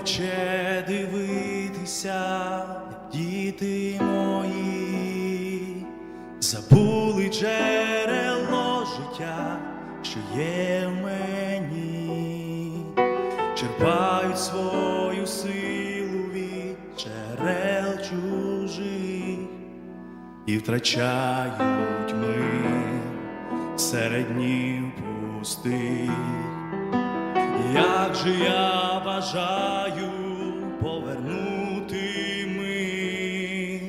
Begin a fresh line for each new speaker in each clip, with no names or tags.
хоче дивитися, діти мої, забули джерело життя, що є в мені, черпають свою силу від джерел чужих і втрачають мир серед пустих. Як же я бажаю повернути ми,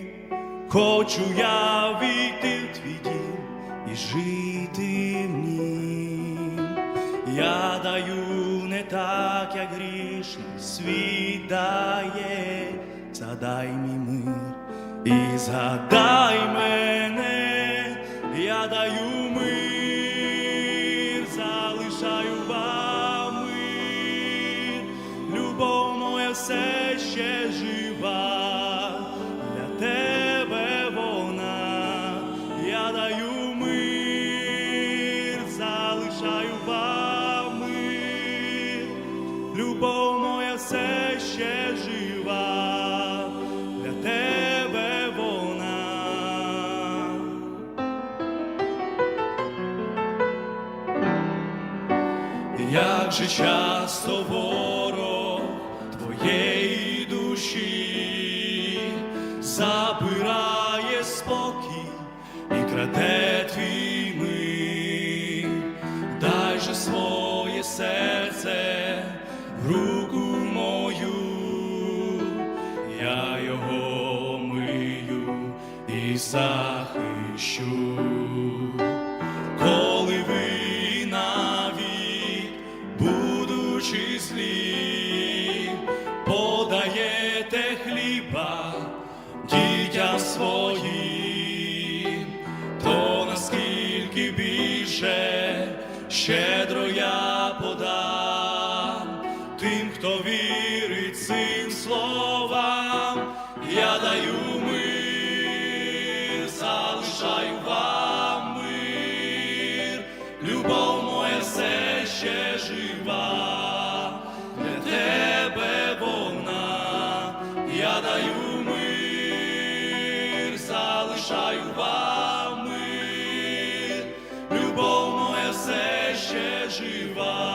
хочу я війти в твій дім і жити в нім. Я даю не так, як грішний світ дає, задай мій мир і згадай мене, я даю мир, все ще жива, для тебе вона, я даю мир, залишаю вам мир, любов моя все ще жива, для тебе вона. Як же часто ворог краде твій мир, дай же своє серце в руку мою, я його мию і захищу. Коли ви навіть, будучи злі, подаєте хліба дітям своїм, тим, хто вірить цим словам, я даю мир, залишаю вам мир, любов моя все ще жива, тебе вона, я даю мир, залишаю вам мир, любов моя все ще жива,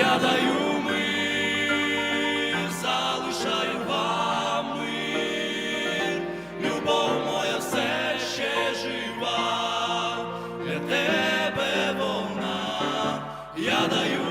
Я даю ми, залишаю вам мир, любов моя все ще жива, для тебе вона, я даю